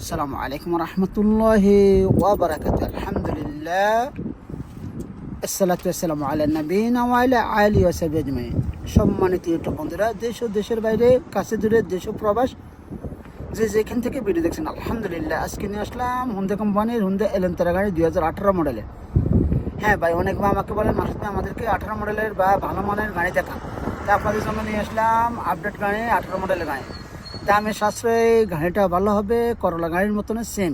আসসালামু আলাইকুম রহমতুল্লাহ ওয়াবারাকাত আলহামদুলিল্লাহ। আসসালাতু আসসালামু আলা নবীন ওয়ালা আলি ওয়াসাবি আজমাইন। সম্মানিত ইউটিউব বন্ধুরা, দেশ ও দেশের বাইরে, কাছে দূরে, দেশ প্রবাস, যে যেখান থেকে ভিডিও দেখছেন, আলহামদুলিল্লাহ, আজকে নিয়ে আসলাম হুন্দে কোম্পানির হুন্দে এলেন্তারা গাড়ি দুই হাজার আঠারো মডেলের হ্যাঁ ভাই, অনেক মা আমাকে বলেন, মাসুদ আমাদেরকে আঠারো মডেলের বা ভালো মানের গাড়ি দেখান। তা আপনাদের জন্য নিয়ে আসলাম আপডেট গাড়ি, আঠারো মডেলের গাড়ি। দামে সাশ্রয় গাড়িটা ভালো হবে করলা গাড়ির মতন সেম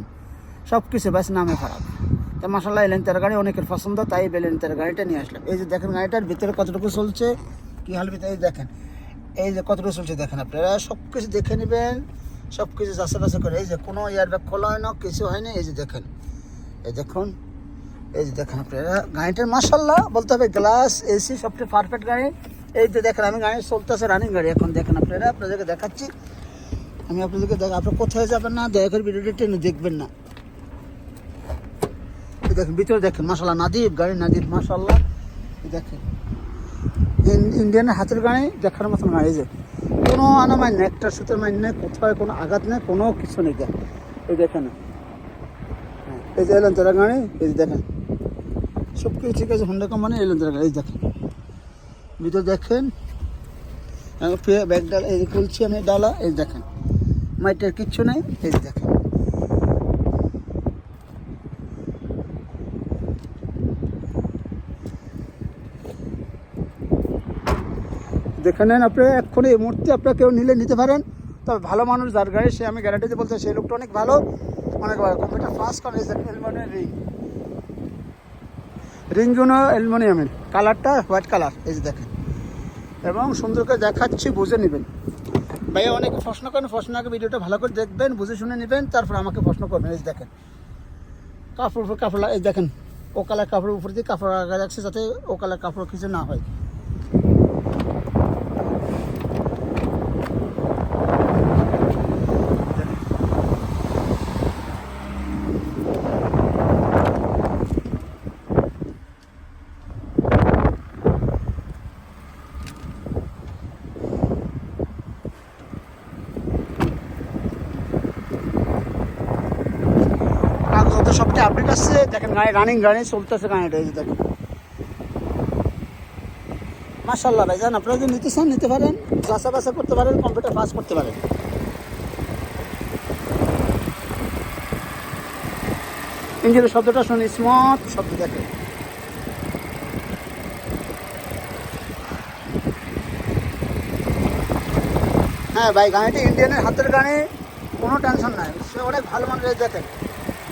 সব কিছু ব্যাস নামে খারাপ। তা মাসাল্লাহ এলেন তার গাড়ি অনেকের পছন্দ, তাই বেলেন তার গাড়িটা নিয়ে আসলাম। এই যে দেখেন গাড়িটার ভিতরে কতটুকু চলছে, কী হাল ভিতরে দেখেন। এই যে কতটুকু চলছে, দেখেন আপনারা সব কিছু দেখে নেবেন সব কিছু চাষে বাসে করে। এই যে কোনো এয়ার ব্যাগ খোলা হয় না, কিছু হয়নি এই যে দেখেন। এই দেখুন, এই যে দেখেন আপনারা, গাড়িটার মাসাল্লাহ বলতে হবে গ্লাস এসি সবচেয়ে পারফেক্ট গাড়ি। এই যে দেখেন, আমি গাড়ি চলতেছে রানিং গাড়ি। এখন দেখেন আপনারা, আপনাদেরকে দেখাচ্ছি। আমি আপনাদেরকে দেখ আপনার কোথায় যাবেন না দয়া করে ভিডিওটা টেনে দেখবেন না। দেখেন ভিতরে দেখেন মাসাল্লাহ নাদিব গাড়ি নাদিব মাসাল্লাহ দেখেন ইন- ইন্ডিয়ানের হাতের গাড়ি দেখার মতন গাড়ি যে। কোনো আনামাইন নেই একটা সুতোর মাইন নেই কোথায় কোনো আঘাত নেই কোনো কিছু নেই দেখ। এই দেখেন। হ্যাঁ, এই যে এলেন তারা গাড়ি এই যে দেখেন। সব কিছু ঠিক আছে হোন্ডা কোম্পানি এলেন তারা গাড়ি দেখেন। ভিতরে দেখেন ব্যাগ ডালা এই খুলছি আমি ডালা এই দেখেন। মাইটের কিচ্ছু নেই, এই দেখেন। দেখে নেন আপনি, এক্ষুনি এই মুহূর্তে আপনার কেউ নিলে নিতে পারেন। তবে ভালো মানুষ যার গাড়ি, সে আমি গ্যারান্টিতে বলতে সেই লোকটা অনেক ভালো অনেক ভালো। কম্পিউটার ফাস্ট করে অ্যালমোনিয়ামের রিং রিংগুলো অ্যালমোনিয়ামের কালারটা হোয়াইট কালার এই যে দেখেন। এবং সুন্দর করে দেখাচ্ছি, বুঝে নেবেন। ভাইয়া অনেকে প্রশ্ন করেন প্রশ্ন আগে ভিডিওটা ভালো করে দেখবেন, বুঝে শুনে নেবেন, তারপর আমাকে প্রশ্ন করবেন। এই দেখেন, কাপড় উপর কাপড় এই দেখেন, ও কালার কাপড়ের উপর দিয়ে কাপড় আগে যাচ্ছে যাতে ও কালার কাপড় কিছু না হয়। সবচেয়ে আপডেট আসছে। দেখেন গাড়ি রানিং গাড়ি চলতেছে গাড়িটা, এই দেখেন। মার্শাল্লাহ ভাই, জান, আপনারা যদি নিতে চান, নিতে পারেন। যাচা বাসা করতে পারেন কম্পিউটার পাস করতে পারেন। ইঞ্জিনের শব্দটা শুনি স্মথ শব্দ দেখে হ্যাঁ ভাই, গাড়িটি ইন্ডিয়ানের হাতের গাড়ি, কোনো টেনশন নাই। সে অনেক ভালো মানুষ দেখেন।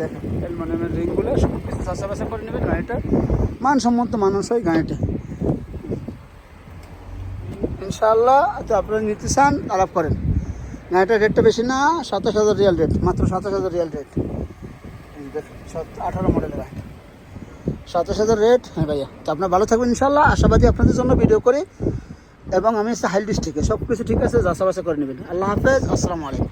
দেখেন অ্যালমোনিয়ামের রিংগুলো সব কিছু চাষাবাসা করে নেবেন, গাড়িটা। মানসম্মত মানুষ হয় গাড়িটা। ইনশাআল্লাহ তো আপনারা নিতে চান, আলাপ করেন। গাড়িটার রেটটা বেশি না, সাতাশ হাজার রিয়াল রেট মাত্র সাতাশ হাজার রিয়াল রেট দেখুন আঠারো মডেলের গাড়ি সাতাশ হাজার রেট হ্যাঁ ভাইয়া। তো আপনার ভালো থাকবেন ইনশাল্লাহ আশাবাদী আপনাদের জন্য ভিডিও করি। এবং আমি হাইল ডিস্ট্রিক্টে সব কিছু ঠিক আছে যাচাবাসা করে নেবেন। আল্লাহ হাফেজ, আসসালামু আলাইকুম।